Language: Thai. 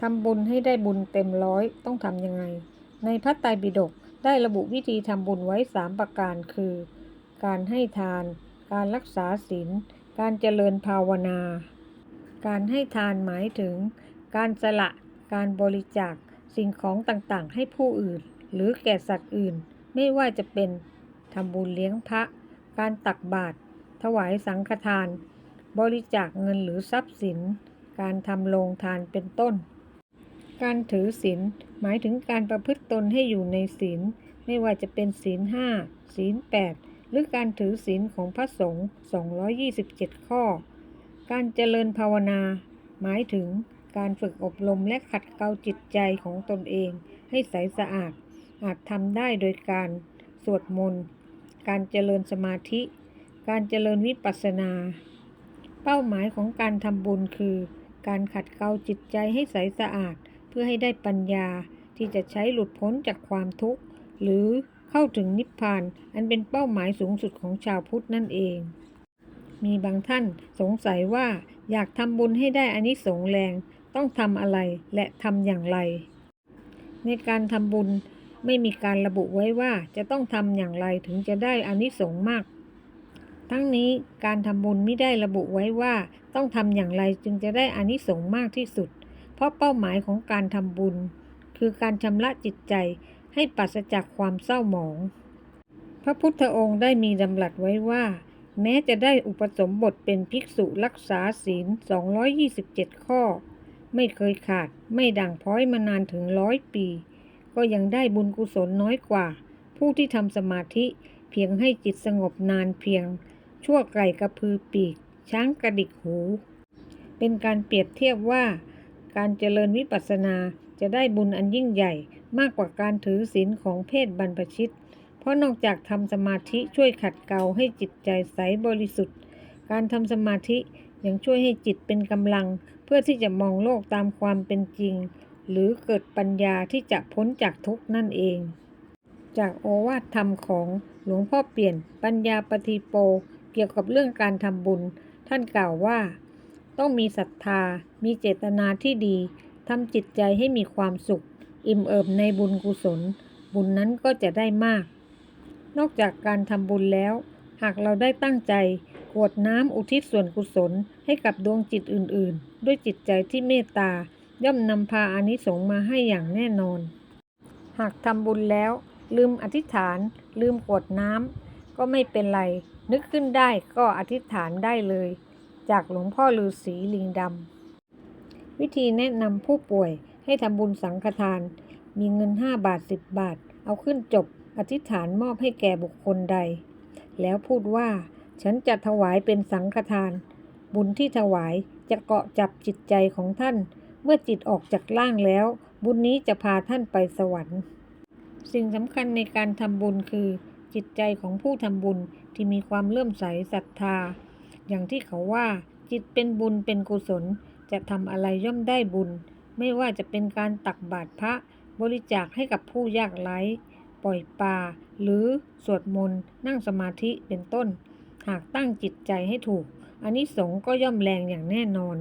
ทำบุญให้ได้บุญเต็มร้อยต้องทำยังไง ในพระไตรปิฎกได้ระบุวิธีทำบุญไว้สามประการคือ การให้ทาน การรักษาศีล การเจริญภาวนา การให้ทานหมายถึง การสละ การบริจาค สิ่งของต่างๆ ให้ผู้อื่น หรือแก่สัตว์อื่น ไม่ว่าจะเป็นทำบุญเลี้ยงพระ การตักบาตร ถวายสังฆทาน บริจาคเงินหรือทรัพย์สิน การทำโรงทานเป็นต้น การถือศีลหมายถึงการประพฤติตนให้อยู่ในศีล ไม่ว่าจะเป็นศีลห้าศีลแปดหรือการถือศีลของพระสงฆ์227 ข้อ การเจริญภาวนา หมายถึงการฝึกอบรมและขัดเกลาจิตใจของตนเอง ให้ใสสะอาด อาจทำได้โดยการสวดมนต์ การเจริญสมาธิ การเจริญวิปัสสนา เป้าหมายของการทำบุญคือ การขัดเกลาจิตใจให้ใสสะอาด พื่อให้ได้ปัญญาที่จะใช้หลุดพ้นจากความทุกข์ หรือเข้าถึงนิพพานอันเป็นเป้าหมายสูงสุดของชาวพุทธนั่นเอง มีบางท่านสงสัยว่าอยากทำบุญให้ได้อานิสงส์แรงต้องทำอะไรและทำอย่างไร ในการทำบุญไม่มีการระบุไว้ว่าจะต้องทำอย่างไรถึงจะได้อานิสงส์มาก ทั้งนี้การทำบุญไม่ได้ระบุไว้ว่าต้องทำอย่างไรจึงจะได้อานิสงส์มากที่สุด เพราะเป้าหมายของการทำบุญ คือการชำระจิตใจให้ปราศจากความเศร้าหมอง พระพุทธองค์ได้มีดำรัสไว้ว่า แม้จะได้อุปสมบทเป็นภิกษุรักษาศีล 227 ข้อ ไม่เคยขาดไม่ด่างพร้อยมานานถึงร้อยปี ก็ยังได้บุญกุศลน้อยกว่า ผู้ที่ทำสมาธิเพียงให้จิตสงบนานเพียง ชั่วไก่กระพือปีก ช้างกระดิกหู เป็นการเปรียบเทียบว่า การเจริญวิปัสสนาจะได้บุญอันยิ่งใหญ่มากกว่าการถือศีลของเพศบรรพชิต เพราะนอกจากทำสมาธิช่วยขัดเกลาให้จิตใจใสบริสุทธิ์ การทำสมาธิยังช่วยให้จิตเป็นกำลัง เพื่อที่จะมองโลกตามความเป็นจริง หรือเกิดปัญญาที่จะพ้นจากทุกข์นั่นเอง จากโอวาทธรรมของหลวงพ่อเปลี่ยนปัญญาปฏิโป เกี่ยวกับเรื่องการทำบุญ ท่านกล่าวว่า ต้องมีศรัทธา มีเจตนาที่ดีทำจิตใจให้มีความสุข อิ่มเอิบในบุญกุศล บุญนั้นก็จะได้มาก นอกจากการทำบุญแล้ว หากเราได้ตั้งใจกวดน้ำอุทิศส่วนกุศลให้กับดวงจิตอื่นๆ ด้วยจิตใจที่เมตตา ย่อมนำพาอานิสงส์มาให้อย่างแน่นอน หากทำบุญแล้ว ลืมอธิษฐาน ลืมกวดน้ำก็ไม่เป็นไร นึกขึ้นได้ก็อธิษฐานได้เลย จากหลวงพ่อฤาษีลิงดำ วิธีแนะนำผู้ป่วยให้ทำบุญสังฆทาน มีเงิน 5 บาท 10 บาท เอาขึ้นจบ อธิษฐานมอบให้แก่บุคคลใด แล้วพูดว่า ฉันจะถวายเป็นสังฆทาน บุญที่ถวายจะเกาะจับจิตใจของท่าน เมื่อจิตออกจากร่างแล้ว บุญนี้จะพาท่านไปสวรรค์ สิ่งสำคัญในการทำบุญคือ จิตใจของผู้ทำบุญที่มีความเลื่อมใสศรัทธา อย่างที่เขาว่าจิตเป็นบุญเป็นกุศล จะทำอะไรย่อมได้บุญ ไม่ว่าจะเป็นการตักบาตรพระบริจาคให้กับผู้ยากไร้ ปล่อยปลาหรือสวดมนต์นั่งสมาธิเป็นต้น หากตั้งจิตใจให้ถูกอันนี้สงส์ก็ย่อมแรงอย่างแน่นอน